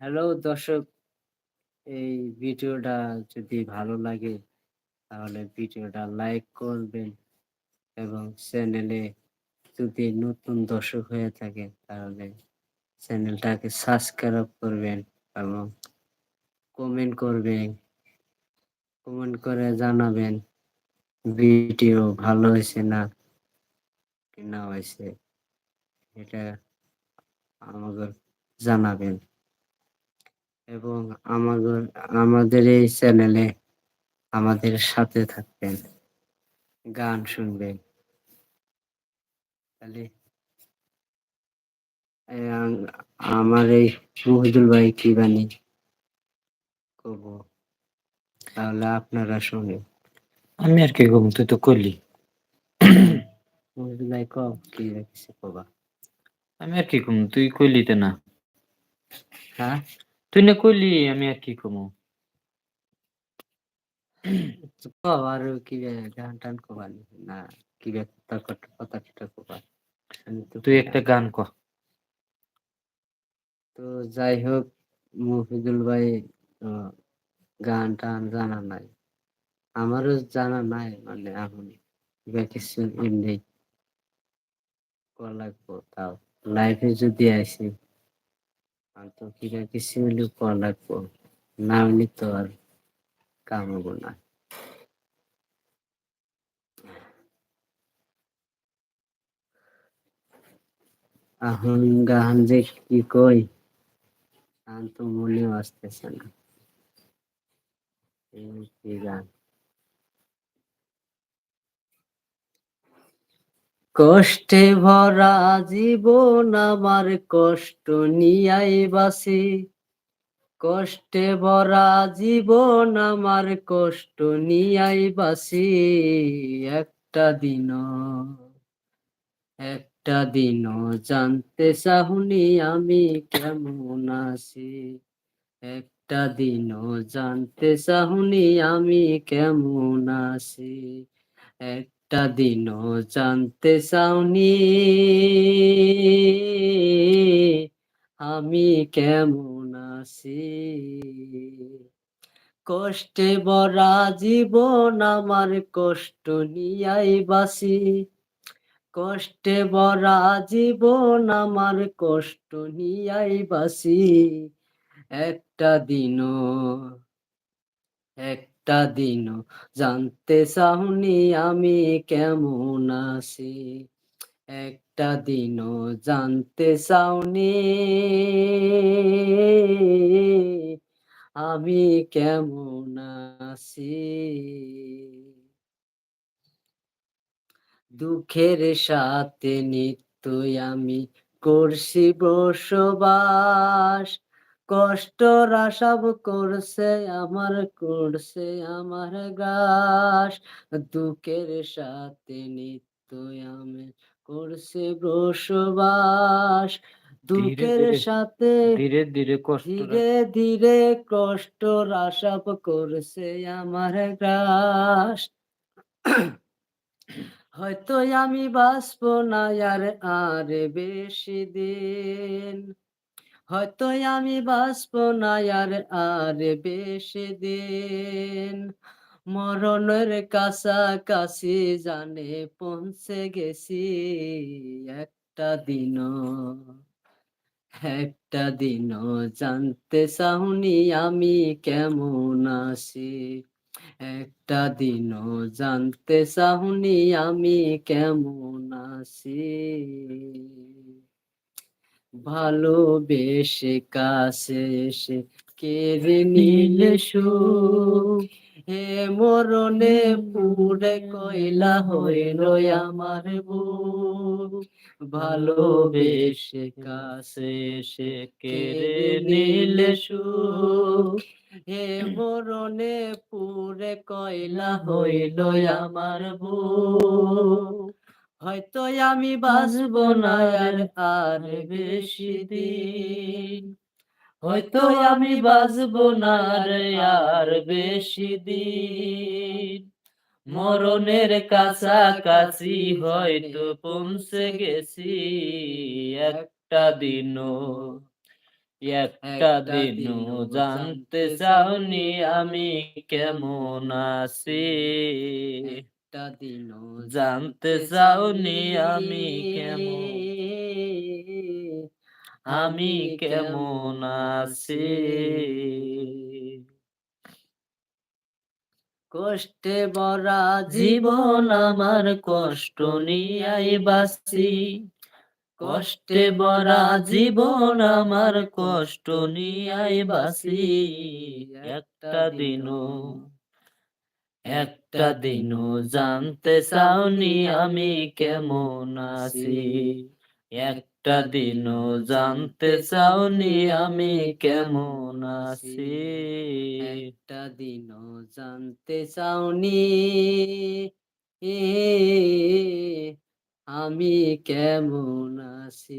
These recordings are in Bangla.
হ্যালো দর্শক। এই ভিডিওটা যদি ভালো লাগে, তাহলে ভিডিওটা লাইক করবেন এবং চ্যানেলে যদি নতুন দর্শক হয়ে থাকে, তাহলে চ্যানেলটাকে সাবস্ক্রাইব করবেন এবং কমেন্ট করবেন। কমেন্ট করে জানাবেন, ভিডিও ভালো হয়েছে না, কি না হয়েছে। এটা আমাদের জানাবেন। এবং আমাদের আমাদের এই চ্যানেলে আমাদের সাথে থাকবেন গান শুনবেন। তাহলে আমার এই মহিদুল ভাই কি বানি কব তাহলে আপনারা শুনেন। আমি আর কি ঘুম তুই তো করলি। মহিদুল ভাই কব কি কিছু কবা আমি আর কি ঘুম তুই কইলি তো না। হ্যাঁ? তুই না কইলি আমি আর কি কমু? আর কি গান টান কবানি না কি বে কথা কথা কথা কথা কবা আমি তো তুই একটা গান ক। তো যাই হোক মফিজুল ভাই গান টান জানা নাই। আমারও জানা নাই মানে এখন কিছু এমনি। লাগবো তাও। লাইফে যদি আসি কিবা কিছু হলে করা লাগবো, না হলে তো আর কাম হব না। এখন গান যে কি কই গান তো মনেও আসতেছে না। এই গান? কষ্টে ভরা জীবন আমার কষ্ট নিয়াই বাসি। কষ্টে ভরা জীবন আমার কষ্ট নিয়াই বাসি। একটা দিন একটা দিন জানতে চাহুনি আমি কেমন আছি। একটা দিন জানতে চাহুনি আমি কেমন আছি। একটা দিন জানতে চাওনি। আমি কেমন আছি? কষ্টে ভরা জীবন আমার কষ্ট নিয়াই বাসি কষ্টে ভরা জীবন আমার কষ্ট নিয়াই বাসি একটা দিনও একটা দিনও জানতে চাওনি আমি কেমন আছি? একটা দিনও জানতে চাওনি আমি কেমন আছি? দুঃখের সাথে নিত্যই আমি করছি বসবাস। কষ্ট রাসাব করছে আমার করছে আমার গাস দুঃখের সাথে নিত্যই আমি করছে বসবাস। দুঃখের সাথে ধীরে ধীরে কষ্ট ধীরে ধীরে কষ্ট রাসাব করছে আমার গ্রাস। হয়তো আমি বাঁচব না আর আর বেশি দিন। হয়তো আমি বাঁচব না আর আর বেশি দিন। মরণের কাছাকাছি জানে পৌঁছে গেছি একটা দিনও। একটা দিনও জানতে চাহুনি আমি কেমন আছি। একটা দিনও জানতে চাহুনি আমি কেমন আছি। ভালোবেসে কাছে এসে কেড়ে নিলে সুখ। হে মরণে পুরে কয়লা হইল আমার বুক। ভালোবেসে কাছে এসে কেড়ে নিলে সুখ। হে মরণে পুরে কয়লা হইল আমার বুক। হয়তো আমি বাঁচবো না আর আর বেশি দিন। হয়তো আমি বাঁচবো না আর বেশি দিন। মরণের কাছাকাছি হয়তো পৌঁছে গেছি একটা দিনও। একটা দিনও জানতে চাওনি আমি কেমন আছি। একটা দিনও জানতে চাওনি আমি কেমন? আমি কেমন আছি? কষ্টে ভরা জীবন আমার কষ্ট নিয়াই বাঁচি। কষ্টে ভরা জীবন আমার কষ্ট নিয়াই বাঁচি। একটা দিনও একটা দিনও জানতে চাওনি আমি কেমন আছি। একটা দিনও জানতে চাওনি আমি কেমন আছি। একটা দিনও জানতে চাওনি আমি কেমন আছি।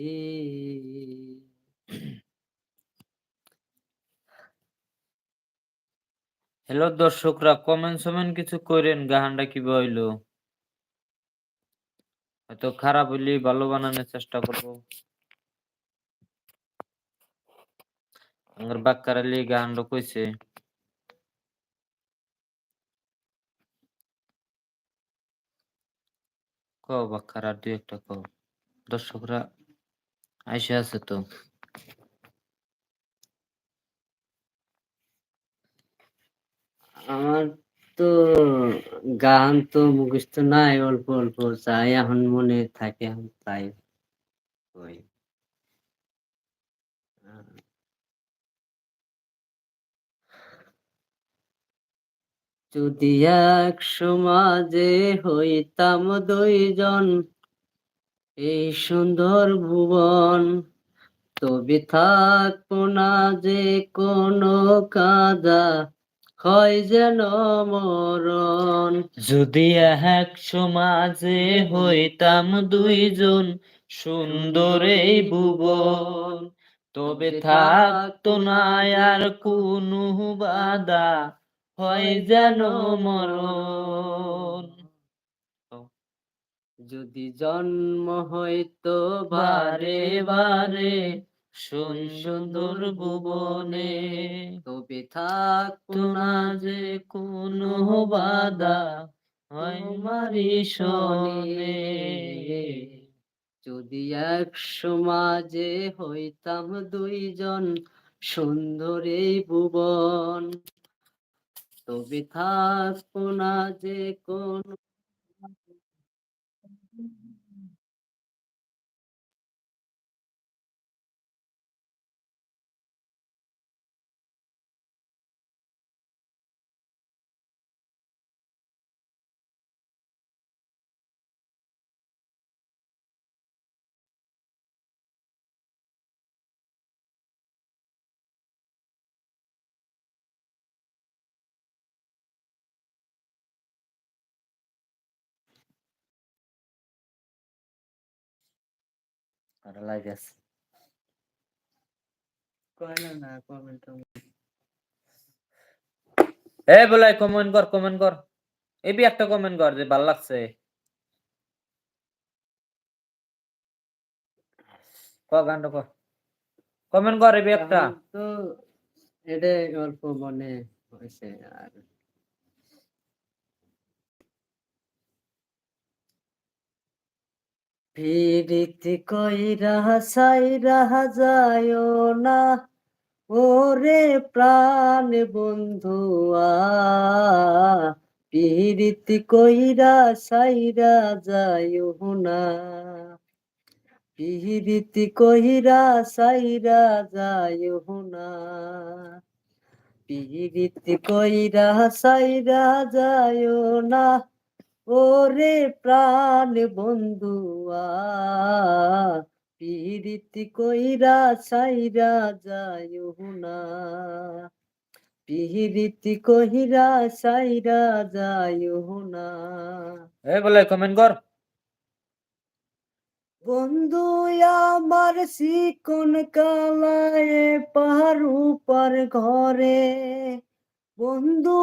হ্যালো দর্শকরা, কমেন্ট সমেন্ট কিছু করেন গাহানটা কি হইল? হয়তো খারাপ হইলে ভালো বানানোর চেষ্টা করব। আমার বাক্কারালি গাহানটা কইছে। কও বাক্কার, আর দুই একটা কও দর্শকরা, আইসে আছে তো আমার তো গান তো মুখস্থ নাই, অল্প অল্প চাই, এখন মনে থাকে এখন তাই ওই যদি এক সমাজে হইতাম দুইজন, এই সুন্দর ভুবন, তবে থাকব না যে কোনো কাদা হয় যেন মরণ। যদি এক সমাজে হইতাম দুইজন সুন্দর এই ভুবন তবে থাকতো না আর কোনো বাধা হয় যেন মরণ। যদি জন্ম হইতো বারে বারে বারে সুন্দর ভুবনে তবে থাকতো না যে কোনো বাধা, হয় মারি শোনে। যদি এক সমাজে হইতাম দুইজন সুন্দর এই ভুবন, তবে থাকব না যে কোন আর লাগে আছে এ বলে কমেন্ট কর কমেন্ট কর। এবি একটা কমেন্ট কর যে ভালো লাগছে। ক গানটা কর কমেন্ট কর এবি একটা। তো এটা অল্প মনে হয়েছে আর পিরিতি কইরা সাইরা যায় না। ওরে প্রাণ বন্ধুয়া পিরিতি কইরা সাইরা যায় না। পিরিতি কইরা সাইরা যায় না। পিরিতি কইরা সাইরা যায় না। ওরে প্রাণ বন্ধুয়া পিরিতি কইরা সাইরা যায় না। পিরিতি কইরা সাইরা যায় না। এ বলে কমেন্ট কর। বন্ধু আমার শিকন কালায় পাহাড় উপর ঘরে বন্ধু,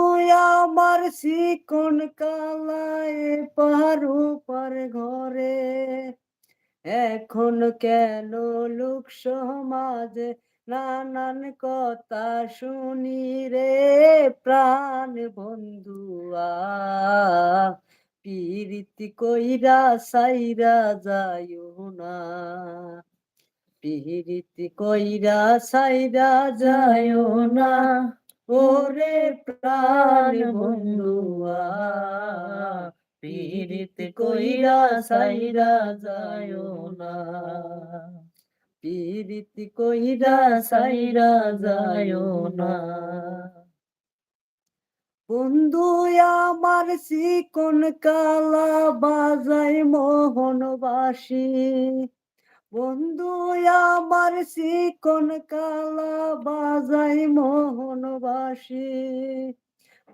আমার শিকন কালায় পারু পার ঘরে। এখন কেন লোক সমাজে নানান কথা শুনি রে প্রাণ বন্ধুয়া পিরিতি কইরা সাইরা যায়ও না। পিরিতি কইরা সাইরা যায়ও না। ওরে প্রাণ বন্ধুয়া পীড়িত কইরা সাইরা যায়ও না। পীড়িত কইরা সাইরা যায়ও না। বন্ধু, আমার শিকন কালা বাজাই মোহনবাসী। বন্ধু, আমার শিকন কালা বাজাই মোহনবাসী।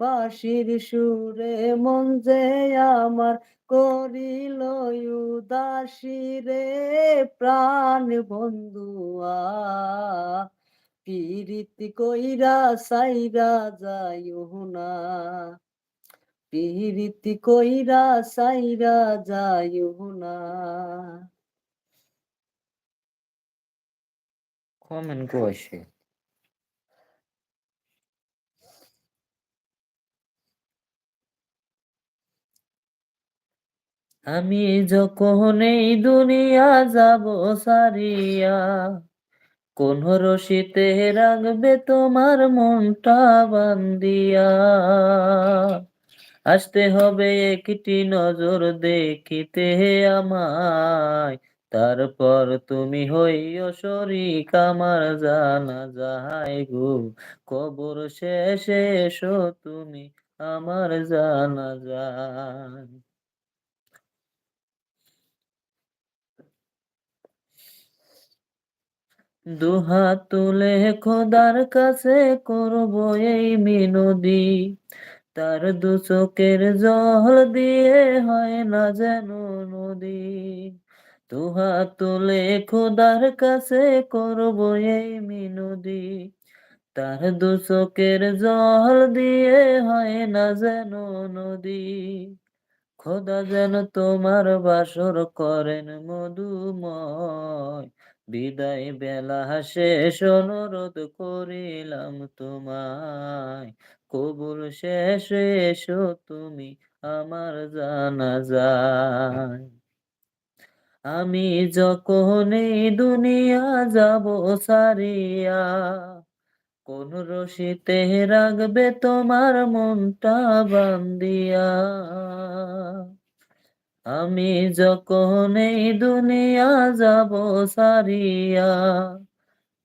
বাঁশির সুরে মন যে আমার করিল উদাসী রে প্রাণ বন্ধুয়া পীরিতি কইরা সাইরা যাইও না। পীরিতি কইরা সাইরা যাইও না। কমেন্ট কইছে আমি যখন এই দুনিয়া যাব সারিয়া কোন রশিতে রাখবে তোমার মনটা বান্দিয়া? আসতে হবে একটি নজর দেখিতে আমায় তারপর তুমি হইও শরিক আমার জানা যায় গো। কবর শেষে এসো তুমি আমার জানা যায় দুহাত তুলে খোদার কাছে করব এই মিনদি তার দু চোখের জল দিয়ে হয় না যেন নদী। দুহাত তুলে খোদার কাছে করব এই মিনদি তার দু চোখের জল দিয়ে হয় না যেন নদী। খোদা যেন তোমার বাসর করেন মধুময়। বিদায় বেলা শেষ অনুরোধ করিলাম তোমায়। কবুল শেষে এসো তুমি আমার জানা যায় আমি যখন এই দুনিয়া যাব সারিয়া, কোন রশিতে রাখবে তোমার মনটা বান্দিয়া আমি যখন এই দুনিয়া যাব সারিয়া,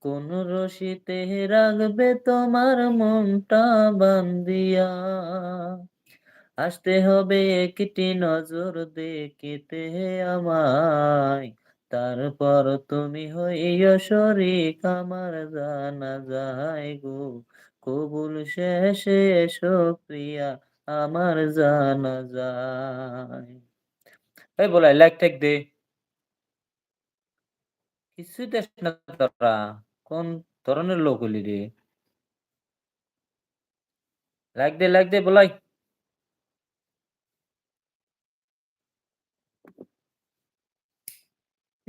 কোন রশিতে রাখবে তোমার মনটা বান্দিয়া আসতে হবে একটি নজর দেখিতে আমায়। তারপর তুমি হইয়া শরিক, আমার জানা যায় গো। কবুল শেষে এসো প্রিয়া, আমার জানা যায়। এই লাইক টেক দে। কিছুই দেশ না কোন ধরনের লোক হলি রে? লাইক দে লাইক দে, বলাই।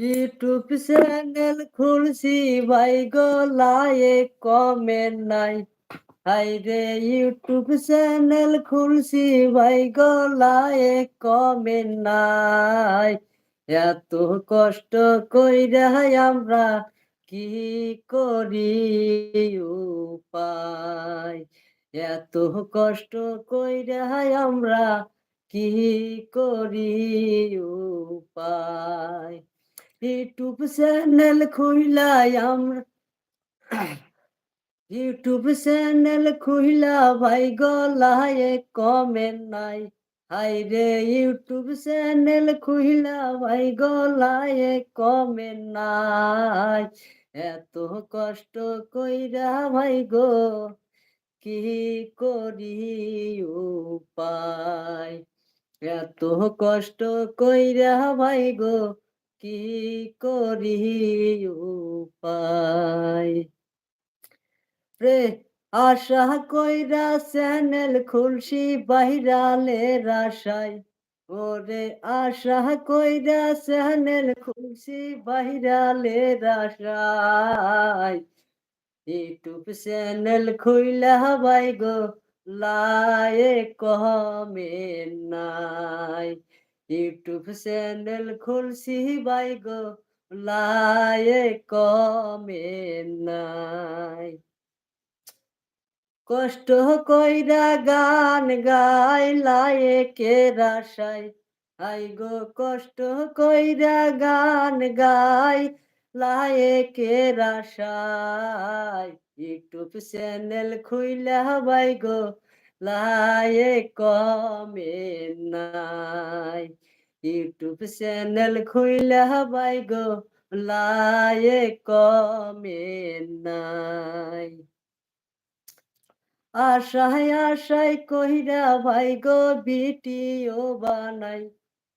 ইউটিউব চ্যানেল খুলছি, ভাই গলায় কমেন্ট নাই। হাই রে ইউটিউব চ্যানেল খুলছি, ভাই গলায় কমেন্ট নাই। এত কষ্ট কইরা আমরা কি করি উপায়? এত কষ্ট কইরা আমরা কি করি উপায়? ইউটিউব চ্যানেল খুইলাই ইউটিউব চ্যানেল খুইলা ভাই গলায় কমেন্ট নাই। হাই রে, ইউটিউব চ্যানেল খুইলা ভাই গলায় কমেন্ট নাই। এত কষ্ট কইরা ভাই গো, কি করি উপায়? এত কষ্ট কইরা ভাই গো কি করি উপায়? আশা কইরা চ্যানেল খুলছি বাইরালের আশায়। ওরে, আশা কইরা চ্যানেল খুলছি বাইরালের আশায়। ইউটিউব চ্যানেল খুইলা বাই গো লায়ে কমেন্ট নাই। ইউটিউব চ্যানেল খুলছি বাই গো লায়ে কমেন্ট নাই। কষ্ট কইরা গান গাই লায়ে কে রাশাই আই গো, কষ্ট কইরা গান গাই লায়ে কে রাশাই ইউটিউব চ্যানেল খুইলা বাই গো লায়ে কমে নাই। ইউটিউব চ্যানেল খুইলা বাই গো লায়ে কমেন্ট নাই। আশায় আশায় কইরা ভাই গো বিটিও বানাই।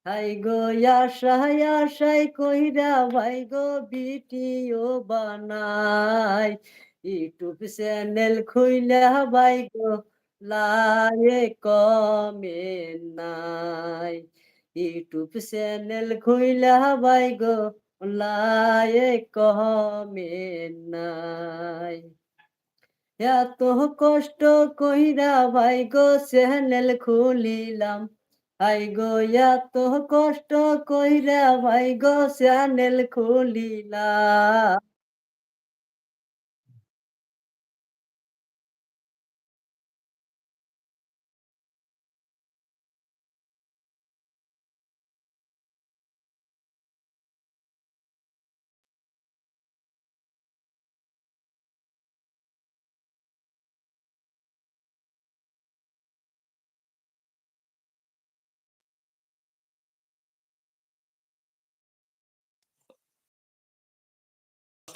হাই গো, আশায় আশায় কইরা ভাই গো বিটিও বানাই। ইউটিউব চ্যানেল খুইলা ভাই গো লায়ে কমেন্ট নাই ইউটিউব চ্যানেল খুইলা ভাই গো লায়ে কমেন্ট নাই এত কষ্ট কইরা ভাই গো চ্যানেল খুলিলাম ভাই গো এত কষ্ট কইরা ভাই গো চ্যানেল খুলিলাম।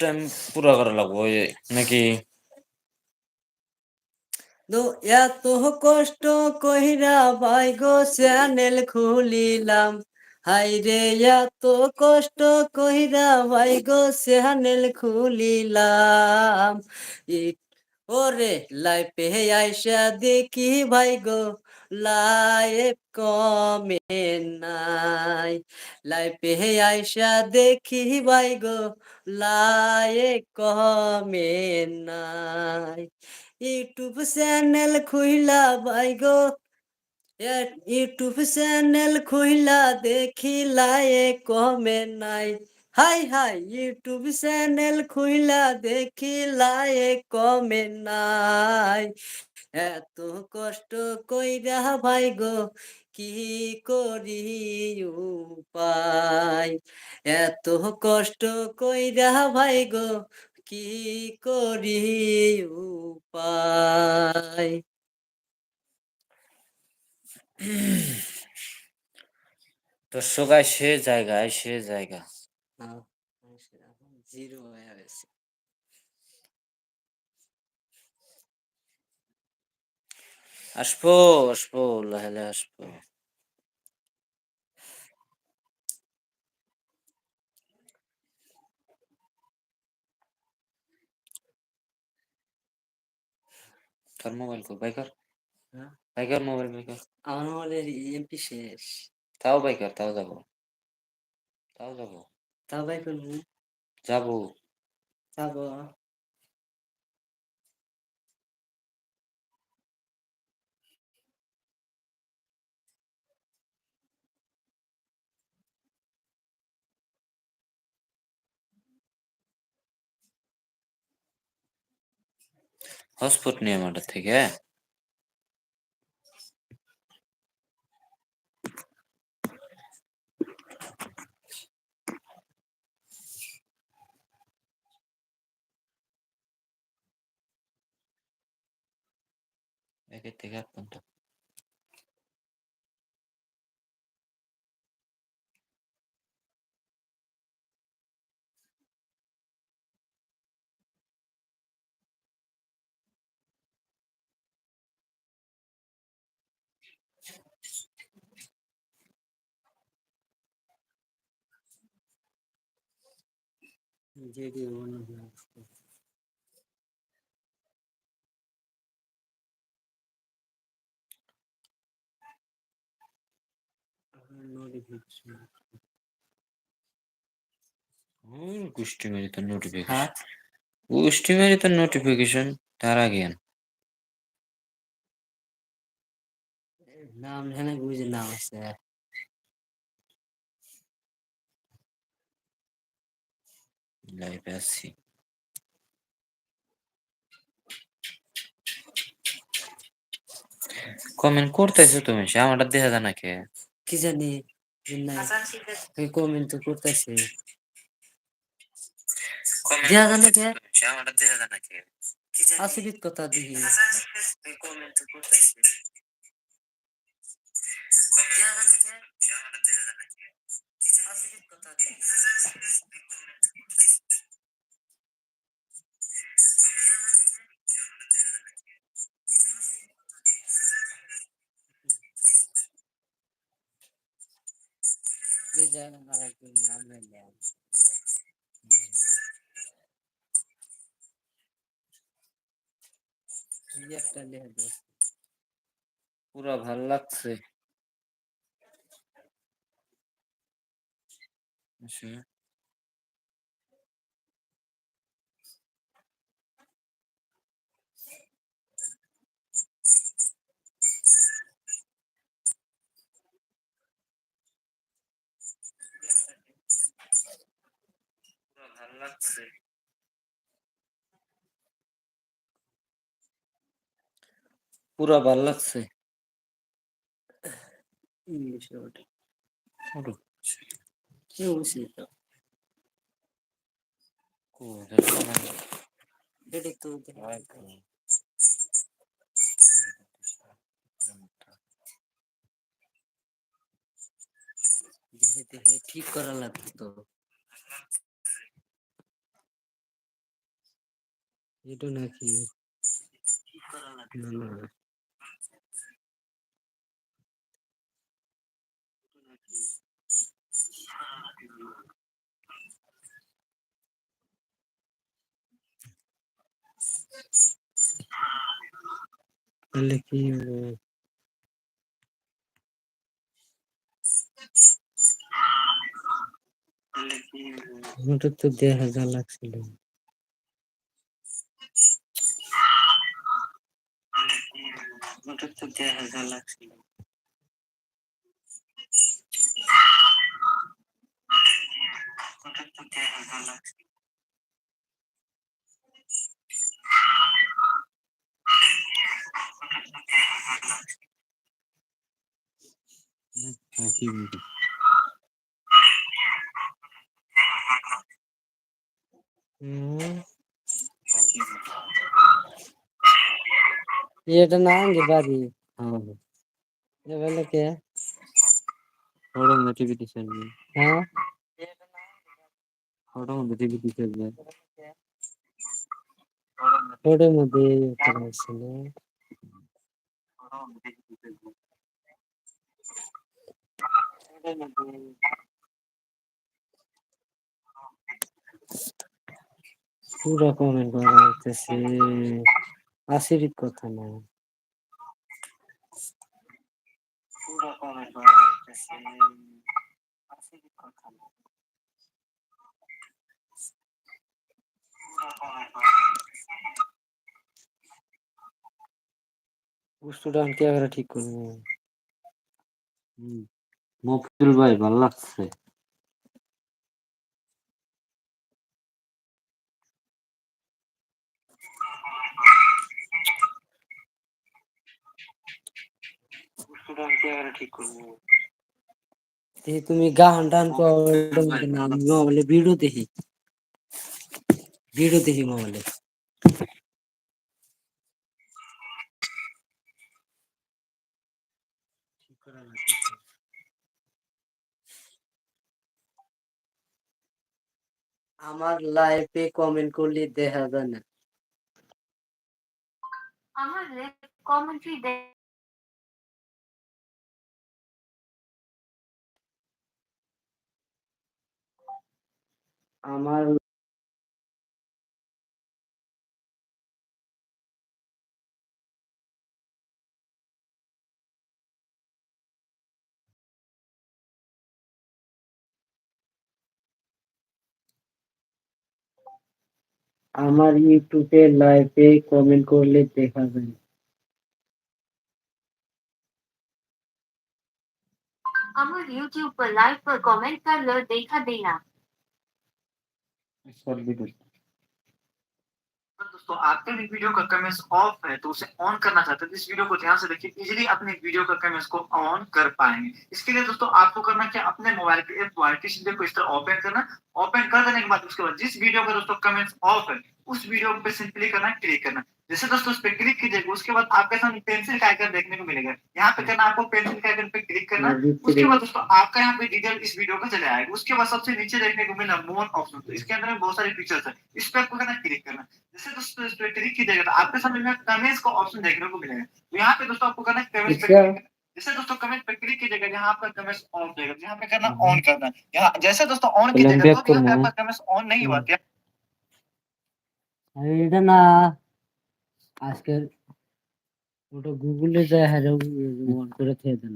টাইম পুরা করা লাগবো নাকি এত কষ্ট কহিরা ভাই গো চ্যানেল খুলিলাম হাই রে এত কষ্ট কইরা ভাই গো চ্যানেল খুলিলাম ওরে লাইফে আইসা দেখি ভাই গো লাইফ কমে নাই লাইফে আইসা দেখি ভাই গো লাইক কমেন্ট নাই ইউটিউব চ্যানেল খুইলা ভাই গো ইউটিউব চ্যানেল খুইলা দেখি লায়ে কমে নাই হাই হাই ইউটিউব চ্যানেল খুইলা দেখি লায়ে কমে নাই এত কষ্ট কইরা ভাই গো কি করি উপায়? এত কষ্ট কইরা ভাই গো কি করি উপায়? দর্শক আইসে জায়গা আইসে জায়গা। জিরো হয়ে গেছে আসব আসব লাহেলে আসব। তোর মোবাইল কো বাইকার? হ্যাঁ? বাইকার মোবাইল বাইকার। আমার আমাদের এমপি শেষ। তাও বাইকার তাও যাব। তাও যাব। তাও ভাই করব? যাব। যাব। হটস্পট নিয়ে আমাদের থেকে। থেকে ঘণ্টা যে জি জি নোটিফিকেশন কুষ্টিমারি তো নোটিফিকেশন তারা জ্ঞান নাম জানে বুঝে নাম আছে লাইভে আছি কমেন্ট করতেছো তুমি? সে আমারটা দেখা যায় নাকি কি? জানি না কমেন্ট তো করতেছে। দেখা যায় না কে? আমারটা দেখা যায় নাকি আসিফিত কথা দেখি কমেন্ট তো করতেছে। দেখা যায় না কে? কথা দেখি এই জায়গা আর একজন আমরা নেই পুরা ভালো লাগছে আচ্ছা পুরা ভালো লাগছে পুরা ভালো লাগছে ইংলিশে ওটা ওটো কি বলছি তো কোথায় কমেন্ট এটা তো? দেখে দেখে ঠিক করা লাগবে তো। এটা নাকি না না। তাহলে কি ওটা তো দেড় হাজার লাগছিল ওটা তো দেড় হাজার লাগছিল ওটা তো দেড় হাজার লাগছিল ওটা তো দেড় এবেলে মধ্যে টিভি দিছে হ্যাঁ ওটা মধ্যে হয়েছিল পুরো কমেন্ট করা হইতেছে কথা না। পুরো কমেন্ট করা হইতেছে কথা না পুরো comment করা হইতেছে। বস্তুটা আমি ক্যামেরা ঠিক করব। মফিজুল ভাই ভালো লাগছে। তুমি গান টান করো ভিডিও দেখি। ভিডিও দেখি মোবাইলে। আমার লাইফে কমেন্ট করলে দেখা যায় না। আমার কমেন্ট্রি আমার আমার ইউটিউবে লাইভে কমেন্ট করলে দেখা যায় अमर यूट्यूब पर लाइव पर कमेंट कर लो देखा देना शॉर्ट वीडियो तो दोस्तों, आपके भी वीडियो का कमेंट्स ऑफ़ है तो उसे ऑन करना चाहते हैं। तो इस वीडियो को ध्यान से देखिए इजीली अपने वीडियो का कमेंट्स को ऑन कर पाएँगे। इसके लिए दोस्तों, आपको करना क्या? अपने मोबाइल के एप वाइटिशन को इस तरह ओपन करना। ओपन कर देने के बाद, उसके बाद जिस वीडियो का दोस्तों कमेंट्स ऑफ़ है, उस वीडियो पे सिंपली करना क्लिक करना। जैसे दोस्तों उस पर क्लिक कीजिएगा उसके बाद आपके सामने पेंसिल का आइकन देखने को मिलेगा। यहाँ पे करना आपको पेंसिल के आइकन पे क्लिक करना। उसके बाद दोस्तों आपका यहाँ पे डिटेल इस वीडियो का चले आएगा। उसके बाद सबसे नीचे देखने को मिला मोन ऑप्शन तो इसके अंदर बहुत सारे फीचर्स है। इस पे आपको करना क्लिक करना। जैसे दोस्तों इस पे क्लिक कीजिएगा तो आपके सामने में कमेंट्स का ऑप्शन देखने को मिलेगा। तो यहाँ पे दोस्तों आपको करना कमेंट्स पे अच्छा। जैसे दोस्तों कमेंट पे क्लिक कीजिएगा यहाँ पर कमेंट्स ऑन रहेगा यहाँ पे करना ऑन करना। यहाँ जैसे दोस्तों ऑन कीजिएगा तो यहाँ पे आपका कमेंट्स ऑन नहीं हुआ আজকের ওটা গুগলে যায় হ্যাঁ, হারে মন করে থেকে দেন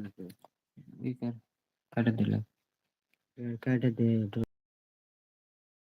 কাটা দিলাম। হ্যাঁ, কাটা দে